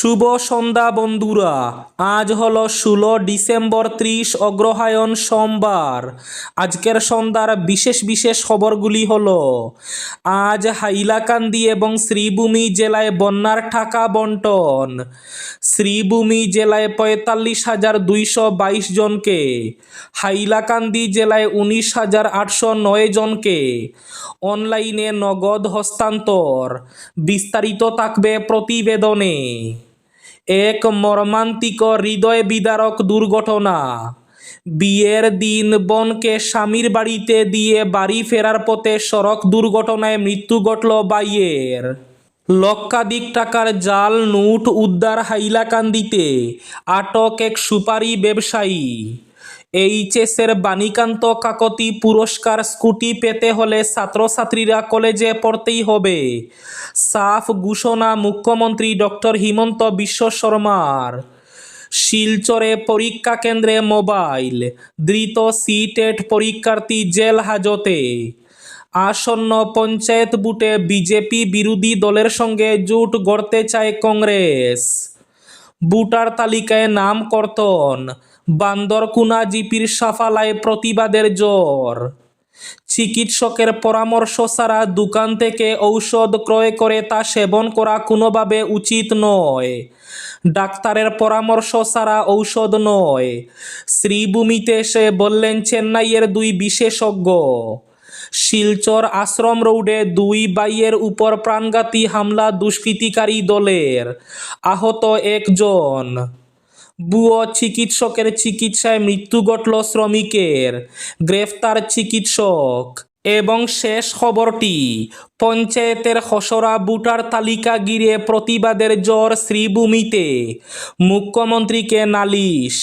শুভ সন্ধ্যা বন্ধুরা। আজ হলো ষোলো ডিসেম্বর ত্রিশ অগ্রহায়ণ সোমবার। আজকের সন্ধ্যার বিশেষ বিশেষ খবরগুলি হলো, আজ হাইলাকান্দি এবং শ্রীভূমি জেলায় বন্যার টাকা বন্টন। শ্রীভূমি জেলায় পঁয়তাল্লিশ হাজার দুইশো বাইশ জনকে। হাইলাকান্দি জেলায় উনিশ হাজার আটশো নয় জনকে। অনলাইনে নগদ হস্তান্তর। বিস্তারিত থাকবে প্রতিবেদনে। এক মর্মান্তিক হৃদয় বিদারক দুর্ঘটনা। বিয়ের দিন বনকে স্বামীর বাড়িতে দিয়ে বাড়ি ফেরার পথে সড়ক দুর্ঘটনায় মৃত্যু ঘটল বাইয়ের। লক্ষাধিক টাকার জাল নোট উদ্ধার, হাইলাকান্দিতে আটক এক সুপারি ব্যবসায়ী। এইচএসের বাণীকান্ত কাকতি পুরস্কার স্কুটি পেতে হলে ছাত্রছাত্রীরা কলেজে পড়তেই হবে। সাফ ঘোষণা মুখ্যমন্ত্রী ডক্টর হিমন্ত বিশ্ব শর্মার। শিলচরে পরীক্ষা কেন্দ্রে মোবাইল, ধৃত সিটেট পরীক্ষার্থী জেল হাজতে। আসন্ন পঞ্চায়েত বুটে বিজেপি বিরোধী দলের সঙ্গে জোট গড়তে চায় কংগ্রেস। ভোটার তালিকায় নাম কর্তন। বান্দরকুনা জিপির সাফালায় প্রতিবাদের জ্বর চিকিৎসকের পরামর্শ ছাড়া দোকান থেকে ঔষধ ক্রয় করে তা সেবন করা কোনোভাবে উচিত নয়। ডাক্তারের পরামর্শ ছাড়া ঔষধ নয়। শ্রীভূমিতে এসে বললেন, চেন্নাইয়ের দুই বিশেষজ্ঞ। শিলচর আশ্রম রোডে দুই বাইয়ের উপর প্রাণঘাতী হামলা দুষ্কৃতিকারী দলের। আহত একজন। বুয়ো চিকিৎসকের চিকিৎসায় মৃত্যু ঘটল শ্রমিকের। গ্রেফতার চিকিৎসক। এবং শেষ খবরটি, পঞ্চায়েতের খসড়া ভোটার তালিকা গিরে প্রতিবাদের জ্বর শ্রীভূমিতে। মুখ্যমন্ত্রীকে নালিশ,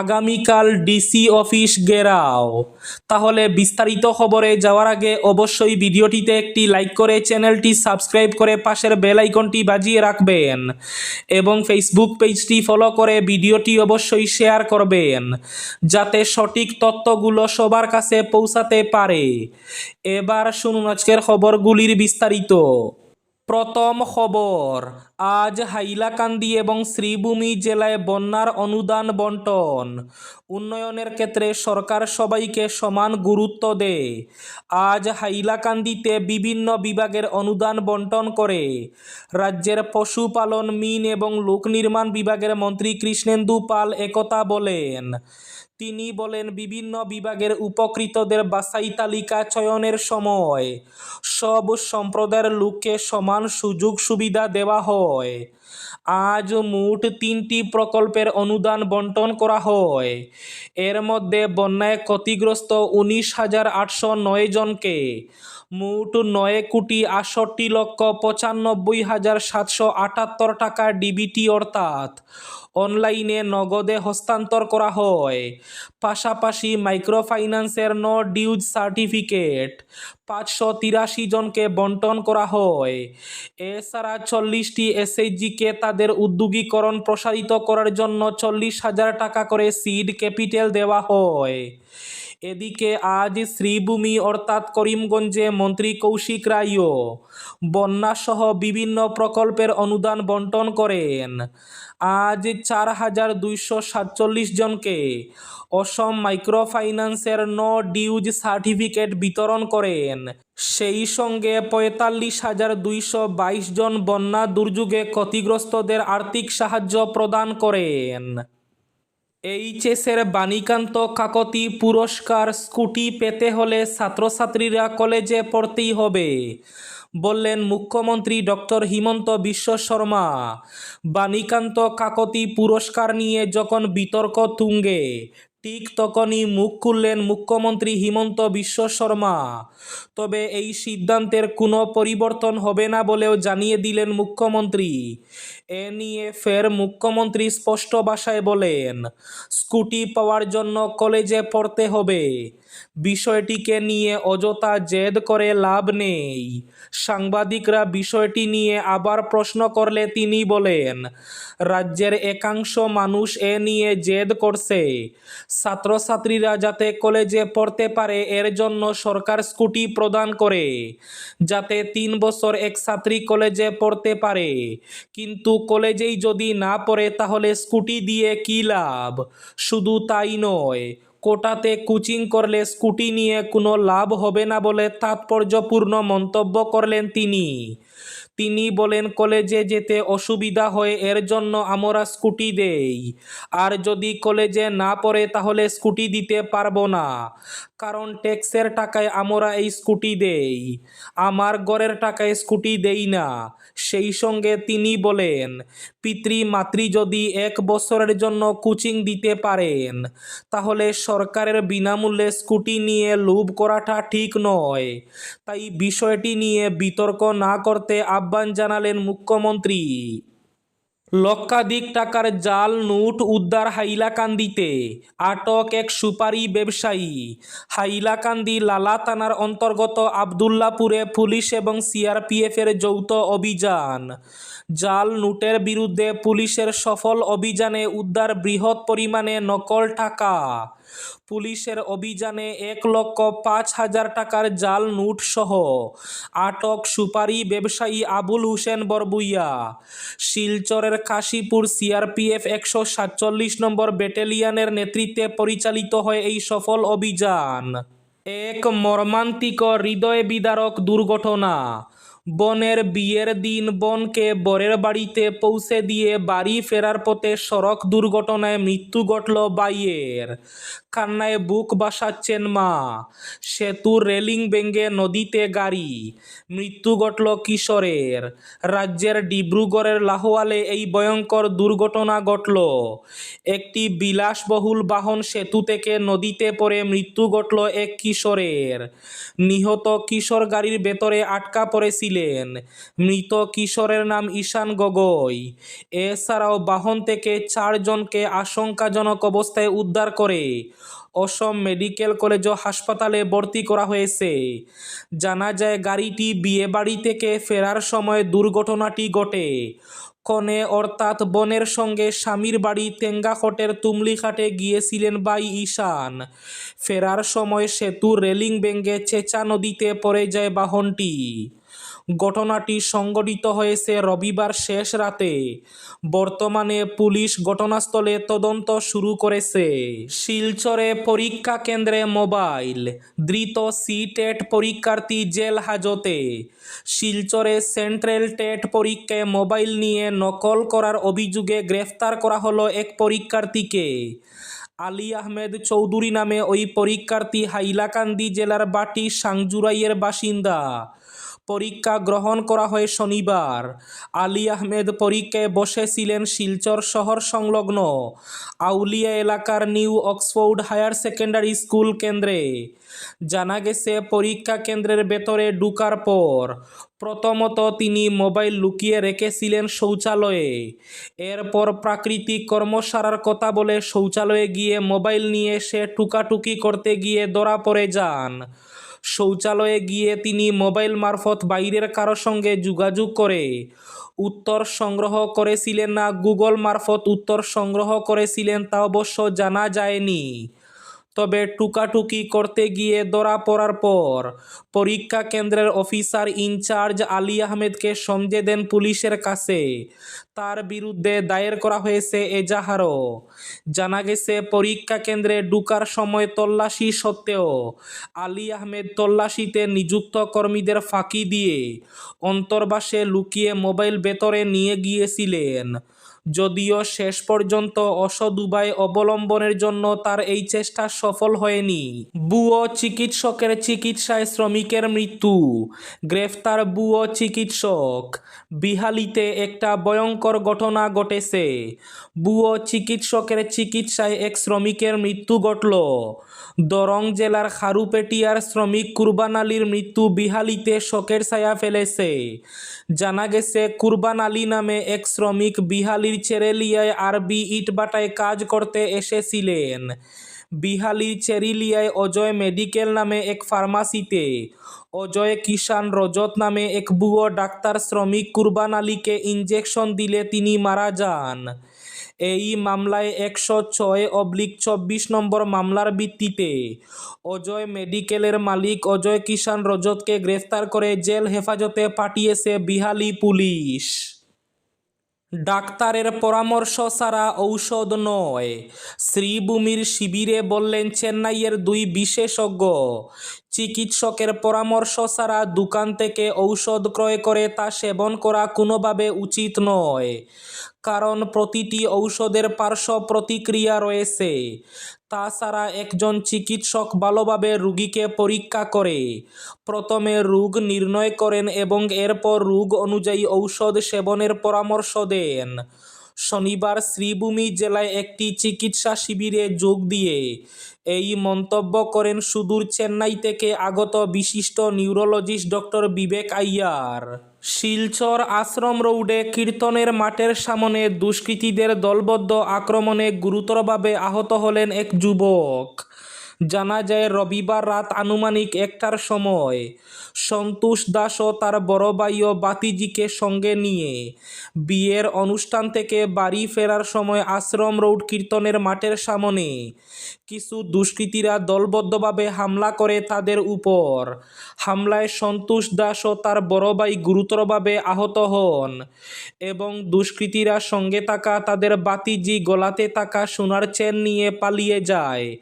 আগামীকাল ডিসি অফিস গেরাও তাহলে বিস্তারিত খবরে যাওয়ার আগে অবশ্যই ভিডিওটিতে একটি লাইক করে চ্যানেলটি সাবস্ক্রাইব করে পাশের বেল আইকনটি বাজিয়ে রাখবেন এবং ফেসবুক পেজটি ফলো করে ভিডিওটি অবশ্যই শেয়ার করবেন, যাতে সঠিক তথ্যগুলো সবার কাছে পৌঁছাতে পারে। এবার শুনুন আজকের খবরগুলির বিস্তারিত। প্রথম খবর, আজ হাইলাকান্দি এবং শ্রীভূমি জেলায় বন্যার অনুদান বন্টন। উন্নয়নের ক্ষেত্রে সরকার সবাইকে সমান গুরুত্ব দেয়। আজ হাইলাকান্দিতে বিভিন্ন বিভাগের অনুদান বন্টন করে। রাজ্যের পশুপালন, মিন এবং লোক নির্মাণ বিভাগের মন্ত্রী কৃষ্ণেন্দু পাল একথা বলেন। তিনি বলেন, বিভিন্ন বিভাগের উপকৃতদের বাছাই তালিকা চয়নের সময় সব সম্প্রদায়ের লোককে সমান সুযোগ সুবিধা দেওয়া হয়। আজ মোট তিনটি প্রকল্পের অনুদান বন্টন করা হয়। এর মধ্যে বন্যায় ক্ষতিগ্রস্ত উনিশ হাজার আটশো নয় জনকে মোট নয় কোটি আটষট্টি লক্ষ পঁচানব্বই হাজার সাতশো আটাত্তর টাকা ডিবিটি অর্থাৎ অনলাইনে নগদে হস্তান্তর করা হয়। পাশাপাশি মাইক্রোফাইন্যান্সের ন ডিউজ সার্টিফিকেট পাঁচশো তিরাশি জনকে বন্টন করা হয়। এছাড়া চল্লিশটি এসএইচজিকে তাদের উদ্যোগীকরণ প্রসারিত করার জন্য চল্লিশ হাজার টাকা করে সিড ক্যাপিটাল দেওয়া হয়। এদিকে আজ শ্রীভূমি অর্থাৎ করিমগঞ্জে মন্ত্রী কৌশিক রায়ও বন্যাসহ বিভিন্ন প্রকল্পের অনুদান বন্টন করেন। আজ চার হাজার দুইশো সাতচল্লিশ জনকে অসম মাইক্রোফাইন্যান্সের ন ডিউজ সার্টিফিকেট বিতরণ করেন। সেই সঙ্গে পঁয়তাল্লিশ হাজার দুইশো জন বন্যা দুর্যোগে ক্ষতিগ্রস্তদের আর্থিক সাহায্য প্রদান করেন। এইচএসের বাণীকান্ত কাকতি পুরস্কার স্কুটি পেতে হলে ছাত্রছাত্রীরা কলেজে পড়তেই হবে। বললেন মুখ্যমন্ত্রী ডক্টর হিমন্ত বিশ্ব শর্মা। বাণীকান্ত কাকতি পুরস্কার নিয়ে যখন বিতর্ক তুঙ্গে, ঠিক তখনই মুখ খুললেন মুখ্যমন্ত্রী হিমন্ত বিশ্ব শর্মা। তবে এই সিদ্ধান্তের কোনো পরিবর্তন হবে না বলেও জানিয়ে দিলেন মুখ্যমন্ত্রী। এ নিয়ে ফের মুখ্যমন্ত্রী স্পষ্ট ভাষায় বলেন, স্কুটি পাওয়ার জন্য কলেজে পড়তে হবে। বিষয়টিকে নিয়ে অযথা জেদ করে লাভ নেই। সাংবাদিকরা বিষয়টি নিয়ে আবার প্রশ্ন করলে তিনি বলেন, রাজ্যের একাংশ মানুষ এ নিয়ে জেদ করছে। ছাত্রছাত্রীরা যাতে কলেজে পড়তে পারে, এর জন্য সরকার স্কুটি প্রদান করে। যাতে তিন বছর এক ছাত্রী কলেজে পড়তে পারে। কিন্তু কিন্তু কলেজেই যদি না পড়ে, তাহলে স্কুটি দিয়ে কী লাভ? শুধু তাই নয়, কোটাতে কোচিং করলে স্কুটি নিয়ে কোনো লাভ হবে না বলে তাৎপর্যপূর্ণ মন্তব্য করলেন তিনি। তিনি বলেন, কলেজে যেতে অসুবিধা হয়, এর জন্য আমরা স্কুটি দেই। আর যদি কলেজে না পড়ে, তাহলে স্কুটি দিতে পারব না। কারণ ট্যাক্সের টাকায় আমরা এই স্কুটি দেই। আমার গড়ের টাকায় স্কুটি দেই না। সেই সঙ্গে তিনি বলেন পিতৃ মাতৃ যদি এক বছরের জন্য কোচিং দিতে পারেন, তাহলে সরকারের বিনামূল্যে স্কুটি নিয়ে লুভ করাটা ঠিক নয়। তাই বিষয়টি নিয়ে বিতর্ক না করতে আহ্বান জানালেন মুখ্যমন্ত্রী। লক্ষাধিক টাকার জাল, নোট উদ্ধার হাইলাকান্দিতে। আটক এক সুপারি ব্যবসায়ী। হাইলাকান্দি লালা থানার অন্তর্গত আবদুল্লাপুরে পুলিশ এবং সিআরপিএফের যৌথ অভিযান। জাল নোটের বিরুদ্ধে পুলিশের সফল অভিযানে উদ্ধার বৃহৎ পরিমাণে নকল টাকা। পুলিশের অভিযানে এক লক্ষ পাঁচ হাজার টাকার জাল নোট সহ আটক সুপারি ব্যবসায়ী আবুল হোসেন বরবুইয়া। শিলচরের কাশীপুর সিআরপিএফ একশো সাতচল্লিশ নম্বর ব্যাটালিয়নের নেতৃত্বে পরিচালিত হয় এই সফল অভিযান। এক মর্মান্তিক হৃদয় বিদারক দুর্ঘটনা। বনের বিয়ের দিন বনকে বরের বাড়িতে পৌঁছে দিয়ে বাড়ি ফেরার পথে সড়ক দুর্ঘটনায় মৃত্যু ঘটল বাইয়ের। কান্নায় বুক বাসাচ্ছেন মা। সেতুর রেলিং ভেঙে নদীতে গাড়ি। মৃত্যু ঘটল কিশোরের। রাজ্যের ডিব্রুগড়ের লাহোয়ালে এই ভয়ঙ্কর দুর্ঘটনা ঘটল। একটি বিলাসবহুল বাহন সেতু থেকে নদীতে পড়ে মৃত্যু ঘটল এক কিশোরের। নিহত কিশোর গাড়ির ভেতরে আটকা পড়েছিলেন মৃত কিশোরের নাম ঈশান গগৈ। এছাড়াও বাহন থেকে চারজনকে আশঙ্কাজনক অবস্থায় উদ্ধার করে অসম মেডিকেল কলেজ ও হাসপাতালে ভর্তি করা হয়েছে। জানা যায়, গাড়িটি বিয়েবাড়ি থেকে ফেরার সময় দুর্ঘটনাটি ঘটে। কনে অর্থাৎ বনের সঙ্গে স্বামীর বাড়ি তেঙ্গাখটের তুমলিঘাটে গিয়েছিলেন বাই ঈশান। ফেরার সময় সেতুর রেলিং ভেঙে চেঁচা নদীতে পড়ে যায় বাহনটি। ঘটনাটি সংঘটিত হয়েছে রবিবার শেষ রাতে। বর্তমানে পুলিশ ঘটনাস্থলে তদন্ত শুরু করেছে। শিলচরে পরীক্ষা কেন্দ্রে মোবাইল, ধৃত সি টেট পরীক্ষার্থী জেল হাজতে। শিলচরে সেন্ট্রাল টেট পরীক্ষায় মোবাইল নিয়ে নকল করার অভিযোগে গ্রেফতার করা হলো এক পরীক্ষার্থীকে। আলী আহমেদ চৌধুরী নামে ওই পরীক্ষার্থী হাইলাকান্দি জেলার বাটি সাংজুরাইয়ের বাসিন্দা। পরীক্ষা গ্রহণ করা হয় শনিবার। আলী আহমেদ পরীক্ষায় বসেছিলেন শিলচর শহর সংলগ্ন আউলিয়া এলাকার new Oxford higher secondary school কেন্দ্রে। জানা গেছে, পরীক্ষা কেন্দ্রের ভেতরে ঢুকার পর প্রথমত তিনি মোবাইল লুকিয়ে রেখেছিলেন শৌচালয়ে। এরপর প্রাকৃতিক কর্মসারার কথা বলে শৌচালয়ে গিয়ে মোবাইল নিয়ে সে টুকাটুকি করতে গিয়ে ধরা পড়ে যান। শৌচালয়ে গিয়ে তিনি মোবাইল মারফত বাইরের কারও সঙ্গে যোগাযোগ করে উত্তর সংগ্রহ করেছিলেন না, গুগল মারফত উত্তর সংগ্রহ করেছিলেন তা অবশ্য জানা যায়নি। তবে টুকাটুকি করতে গিয়ে ধরা পড়ার পর পরীক্ষা কেন্দ্রের অফিসার ইনচার্জ আলী আহমেদকে সমঝে দেন পুলিশের কাছে। তার বিরুদ্ধে দায়ের করা হয়েছে এজাহারও। জানা গেছে, পরীক্ষা কেন্দ্রে ঢুকার সময় তল্লাশি সত্ত্বেও আলী আহমেদ তল্লাশিতে নিযুক্ত কর্মীদের ফাঁকি দিয়ে অন্তর্বাসে লুকিয়ে মোবাইল ভেতরে নিয়ে গিয়েছিলেন। যদিও শেষ পর্যন্ত অসৎ উপায় অবলম্বনের জন্য তার এই চেষ্টা সফল হয়নি। বুয়ো চিকিৎসকের চিকিৎসায় শ্রমিকের মৃত্যু, গ্রেফতার বুয়ো চিকিৎসক, বিহালিতে একটা ভয়ঙ্কর ঘটনা ঘটেছে। বুয়ো চিকিৎসকের চিকিৎসায় এক শ্রমিকের মৃত্যু ঘটল। দরং জেলার খারুপেটিয়ার শ্রমিক কুরবান আলীর মৃত্যু বিহালিতে শোকের ছায়া ফেলেছে। জানা গেছে, কুরবান আলী নামে এক শ্রমিক বিহালির চেরেলিয়ায় আরবি ইটবাটায় কাজ করতে এসেছিলেন। বিহালির চেরিলিয়ায় অজয় মেডিকেল নামে এক ফার্মাসিতে, অজয় কিষান রজত নামে এক বুয়ো ডাক্তার শ্রমিক কুরবান আলীকে ইঞ্জেকশন দিলে তিনি মারা যান। এই মামলায় একশো ছয় অবলিক চব্বিশ নম্বর মামলার ভিত্তিতে অজয় মেডিকেলের মালিক অজয় কিষান রজতকে গ্রেফতার করে জেল হেফাজতে পাঠিয়েছে বিহালি পুলিশ। ডাক্তারের পরামর্শ ছাড়া ঔষধ নয়। শ্রীভূমির শিবিরে বললেন, চেন্নাইয়ের দুই বিশেষজ্ঞ। চিকিৎসকের পরামর্শ ছাড়া দোকান থেকে ঔষধ ক্রয় করে তা সেবন করা কোনোভাবে উচিত নয়। কারণ প্রতিটি ঔষধের পার্শ্ব প্রতিক্রিয়া রয়েছে। তাছাড়া একজন চিকিৎসক ভালোভাবে রুগীকে পরীক্ষা করে। প্রথমে রোগ নির্ণয় করেন এবং এরপর রোগ অনুযায়ী ঔষধ সেবনের পরামর্শ দেন। শনিবার শ্রীভূমি জেলায় একটি চিকিৎসা শিবিরে যোগ দিয়ে এই মন্তব্য করেন সুদূর চেন্নাই থেকে আগত বিশিষ্ট নিউরোলজিস্ট ডক্টর বিবেক আইয়ার। শিলচর আশ্রম রোডে কীর্তনের মাঠের সামনে দুষ্কৃতীদের দলবদ্ধ আক্রমণে গুরুতরভাবে আহত হলেন এক যুবক। জানা যায়, রবিবার রাত আনুমানিক একটার সময় সন্তোষ দাস ও তার বড় ভাই ও বাতিজিকে সঙ্গে নিয়ে বিয়ের অনুষ্ঠান থেকে বাড়ি ফেরার সময় আশ্রম রোড কীর্তনের মাঠের সামনে কিছু দুষ্কৃতীরা দলবদ্ধভাবে হামলা করে তাদের উপর। হামলায় সন্তোষ দাস ও তার বড় ভাই গুরুতরভাবে আহত হন এবং দুষ্কৃতীরা সঙ্গে থাকা তাদের বাতিজি গলাতে থাকা সোনার চেন নিয়ে পালিয়ে যায়।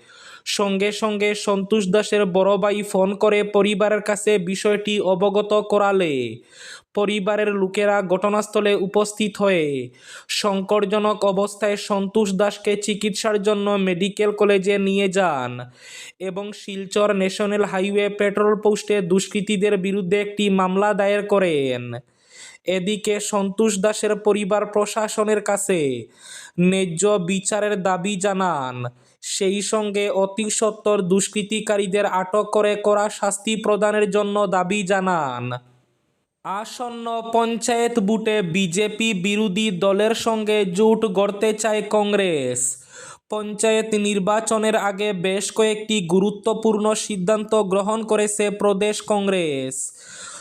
সঙ্গে সঙ্গে সন্তোষ দাসের বড় ভাই ফোন করে পরিবারের কাছে বিষয়টি অবগত করালে। পরিবারের লোকেরা ঘটনাস্থলে উপস্থিত হয়ে সংকটজনক অবস্থায় সন্তোষ দাসকে চিকিৎসার জন্য মেডিকেল কলেজে নিয়ে যান এবং শিলচর ন্যাশনাল হাইওয়ে পেট্রোল পোস্টে দুষ্কৃতীদের বিরুদ্ধে একটি মামলা দায়ের করেন। এদিকে সন্তোষ দাসের পরিবার প্রশাসনের কাছে ন্যায্য বিচারের দাবি জানান। সেই সঙ্গে অতি সত্বর দুষ্কৃতিকারীদের আটক করে করা শাস্তি প্রদানের জন্য দাবি জানান। আসন্ন পঞ্চায়েত বুটে বিজেপি বিরোধী দলের সঙ্গে জোট গড়তে চায় কংগ্রেস। পঞ্চায়েত নির্বাচনের আগে বেশ কয়েকটি গুরুত্বপূর্ণ সিদ্ধান্ত গ্রহণ করেছে প্রদেশ কংগ্রেস।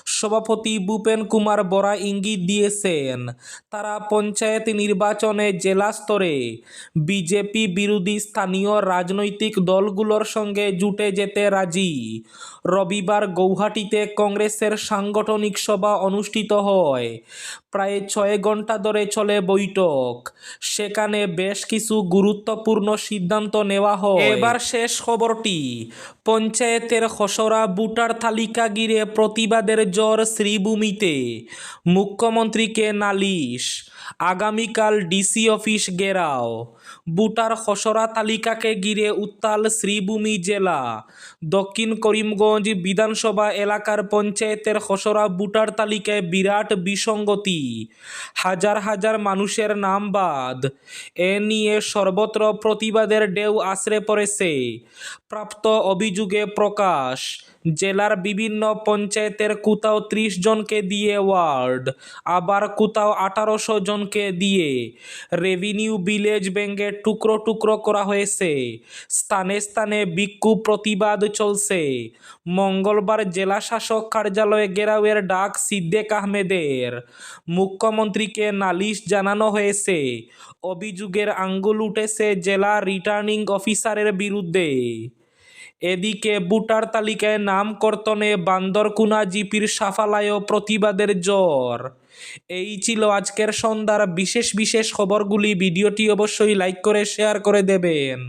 সভাপতি ভূপেন কুমার বরা ইঙ্গিত দিয়েছেন, তারা পঞ্চায়েত নির্বাচনে জেলা স্তরে বিজেপি বিরোধী স্থানীয় রাজনৈতিক দলগুলোর সঙ্গে জুটে যেতে রাজি। রবিবার গৌহাটিতে কংগ্রেসের সাংগঠনিক সভা অনুষ্ঠিত হয়। প্রায় ছয় ঘণ্টা ধরে চলে বৈঠক। সেখানে বেশ কিছু গুরুত্বপূর্ণ সিদ্ধান্ত নেওয়া হয়। এবার শেষ খবরটি। পঞ্চায়েতের খসড়া ভোটার তালিকা গিরে প্রতিবাদের জ্বর শ্রীভূমিতে। মুখ্যমন্ত্রীকে নালিশ। আগামীকাল ডিসি অফিস গেরাও ভোটার খসড়া তালিকাকে ঘিরে উত্তাল শ্রীভূমি জেলা। দক্ষিণ করিমগঞ্জ বিধানসভা এলাকার পঞ্চায়েতের খসড়া ভোটার তালিকায় বিরাট বিসঙ্গতি। হাজার হাজার মানুষের নাম বাদ। এ নিয়ে সর্বত্র প্রতিবাদের ঢেউ আশ্রে পড়েছে। প্রাপ্ত অভিযোগে প্রকাশ জেলার বিভিন্ন পঞ্চায়েতের কোথাও ত্রিশ জনকে দিয়ে ওয়ার্ড, আবার কোথাও আঠারোশো জনকে দিয়ে। রেভিনিউ ভিলেজ ব্যাঙ্কে টুকরো টুকরো করা হয়েছে। স্থানে স্থানে বিক্ষোভ প্রতিবাদ চলছে। মঙ্গলবার জেলা শাসক কার্যালয়ে গেরাওয়ের ডাক সিদ্দেক আহমেদের। মুখ্যমন্ত্রীকে নালিশ জানানো হয়েছে। অভিযোগের আঙ্গুল উঠেছে জেলা রিটার্নিং অফিসারের বিরুদ্ধে। এদিকে বুটার তালিকায় নাম কর্তনে বান্দরকুনা জিপির সাফালায়ও প্রতিবাদের জ্বর। এই ছিল আজকের সন্ধ্যার বিশেষ বিশেষ খবরগুলি। ভিডিওটি অবশ্যই লাইক করে, শেয়ার করে দেবেন।